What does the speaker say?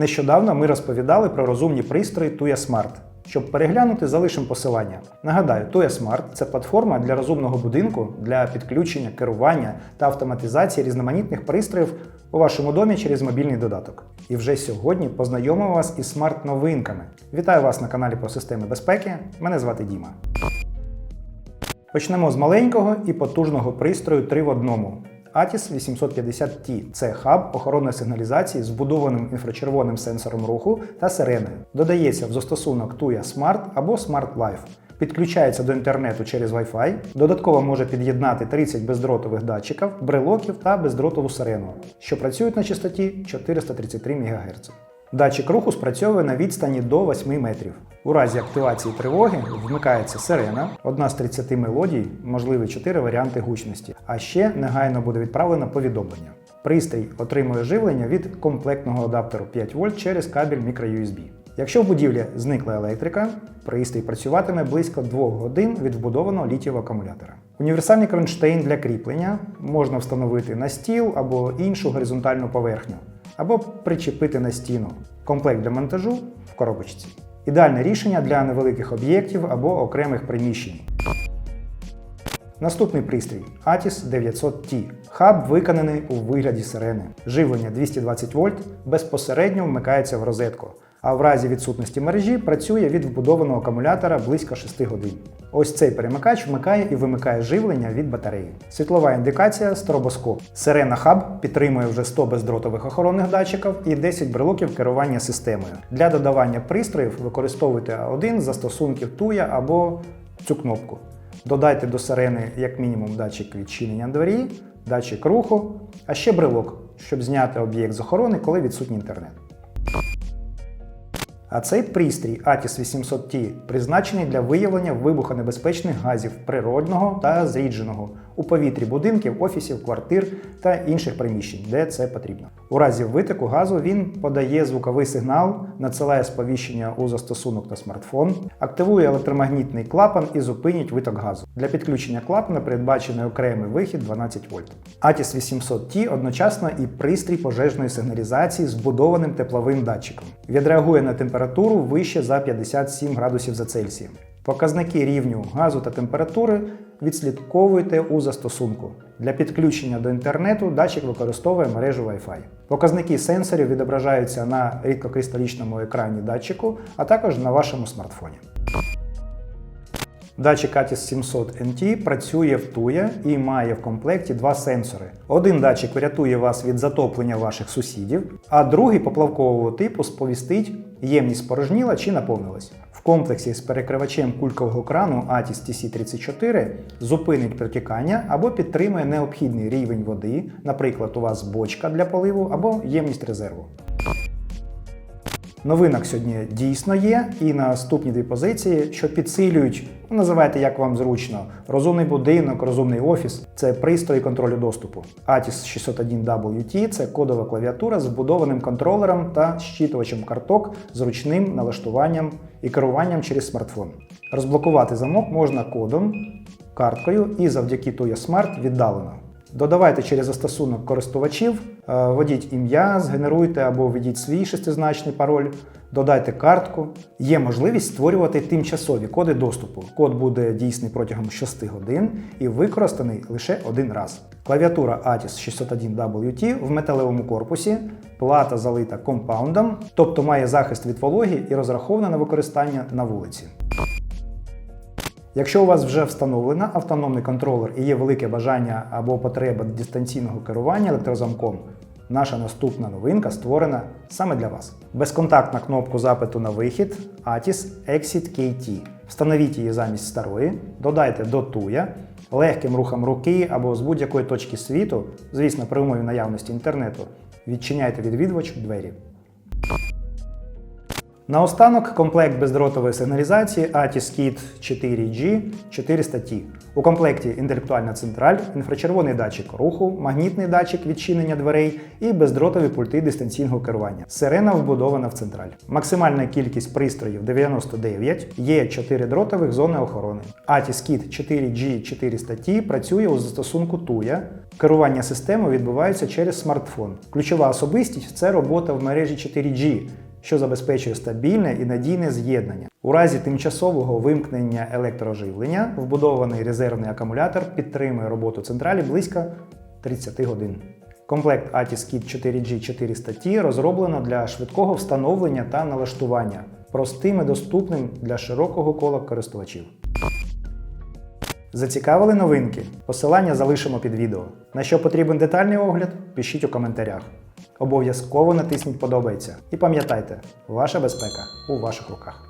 Нещодавно ми розповідали про розумні пристрої Tuya Smart. Щоб переглянути, залишимо посилання. Нагадаю, Tuya Smart – це платформа для розумного будинку для підключення, керування та автоматизації різноманітних пристроїв у вашому домі через мобільний додаток. І вже сьогодні познайомимо вас із смарт-новинками. Вітаю вас на каналі про системи безпеки. Мене звати Діма. Почнемо з маленького і потужного пристрою 3 в одному. ATIS 850T це хаб охоронної сигналізації з вбудованим інфрачервоним сенсором руху та сиреною. Додається в застосунок Tuya Smart або Smart Life. Підключається до інтернету через Wi-Fi, додатково може під'єднати 30 бездротових датчиків, брелоків та бездротову сирену, що працюють на частоті 433 МГц. Датчик руху спрацьовує на відстані до 8 метрів. У разі активації тривоги вмикається сирена, одна з 30 мелодій, можливі 4 варіанти гучності, а ще негайно буде відправлено повідомлення. Пристрій отримує живлення від комплектного адаптеру 5 вольт через кабель microUSB. Якщо в будівлі зникла електрика, пристрій працюватиме близько 2 годин від вбудованого літієвого акумулятора. Універсальний кронштейн для кріплення можна встановити на стіл або іншу горизонтальну поверхню, або причепити на стіну. Комплект для монтажу в коробочці. Ідеальне рішення для невеликих об'єктів або окремих приміщень. Наступний пристрій ATIS 900T. Хаб виконаний у вигляді сирени. Живлення 220 вольт безпосередньо вмикається в розетку, а в разі відсутності мережі працює від вбудованого акумулятора близько 6 годин. Ось цей перемикач вмикає і вимикає живлення від батареї. Світлова індикація стробоскоп. Сирена Hub підтримує вже 100 бездротових охоронних датчиків і 10 брелоків керування системою. Для додавання пристроїв використовуйте один з застосунків Tuya або цю кнопку. Додайте до сирени як мінімум датчик відчинення двері, датчик руху, а ще брелок, щоб зняти об'єкт з охорони, коли відсутній інтернет. А цей пристрій ATIS 800T призначений для виявлення вибухонебезпечних газів природного та зрідженого у повітрі будинків, офісів, квартир та інших приміщень, де це потрібно. У разі витоку газу він подає звуковий сигнал, надсилає сповіщення у застосунок на смартфон, активує електромагнітний клапан і зупинить виток газу. Для підключення клапана передбачений окремий вихід 12 вольт. ATIS 800T одночасно і пристрій пожежної сигналізації з вбудованим тепловим датчиком. Відреагує на температуру вище за 57 градусів за Цельсієм. Показники рівню газу та температури відслідковуйте у застосунку. Для підключення до інтернету датчик використовує мережу Wi-Fi. Показники сенсорів відображаються на рідкокристалічному екрані датчику, а також на вашому смартфоні. Датчик ATIS 700 NT працює в Tuya і має в комплекті два сенсори. Один датчик врятує вас від затоплення ваших сусідів, а другий поплавкового типу сповістить, ємність спорожніла чи наповнилась. В комплексі з перекривачем кулькового крану ATIS TC34 зупинить протікання або підтримує необхідний рівень води, наприклад, у вас бочка для поливу або ємність резерву. Новинок сьогодні дійсно є, і наступні дві позиції, що підсилюють, ну, називайте як вам зручно, розумний будинок, розумний офіс це пристрої контролю доступу. ATIS 601WT це кодова клавіатура з вбудованим контролером та щитувачем карток з ручним налаштуванням і керуванням через смартфон. Розблокувати замок можна кодом, карткою і завдяки Tuya Smart віддалено. Додавайте через застосунок користувачів, е, введіть ім'я, згенеруйте або введіть свій шестизначний пароль, додайте картку. Є можливість створювати тимчасові коди доступу. Код буде дійсний протягом 6 годин і використаний лише один раз. Клавіатура ATIS 601WT в металевому корпусі, плата залита компаундом, тобто має захист від вологи і розрахована на використання на вулиці. Якщо у вас вже встановлено автономний контролер і є велике бажання або потреба дистанційного керування електрозамком, наша наступна новинка створена саме для вас. Безконтактна кнопку запиту на вихід ATIS Exit KT. Встановіть її замість старої, додайте до туя, легким рухом руки або з будь-якої точки світу, звісно, при умові наявності інтернету, відчиняйте відвідувач двері. Наостанок комплект бездротової сигналізації ATIS Kit 4G 400T. У комплекті інтелектуальна централь, інфрачервоний датчик руху, магнітний датчик відчинення дверей і бездротові пульти дистанційного керування. Сирена вбудована в централь. Максимальна кількість пристроїв 99, є 4 дротових зони охорони. ATIS Kit 4G 400T працює у застосунку TUYA. Керування системою відбувається через смартфон. Ключова особистість це робота в мережі 4G, що забезпечує стабільне і надійне з'єднання. У разі тимчасового вимкнення електроживлення вбудований резервний акумулятор підтримує роботу централі близько 30 годин. Комплект ATIS Kit 4G 400T розроблено для швидкого встановлення та налаштування, простим і доступним для широкого кола користувачів. Зацікавили новинки? Посилання залишимо під відео. На що потрібен детальний огляд, пишіть у коментарях. Обов'язково натисніть подобається. І пам'ятайте, ваша безпека у ваших руках.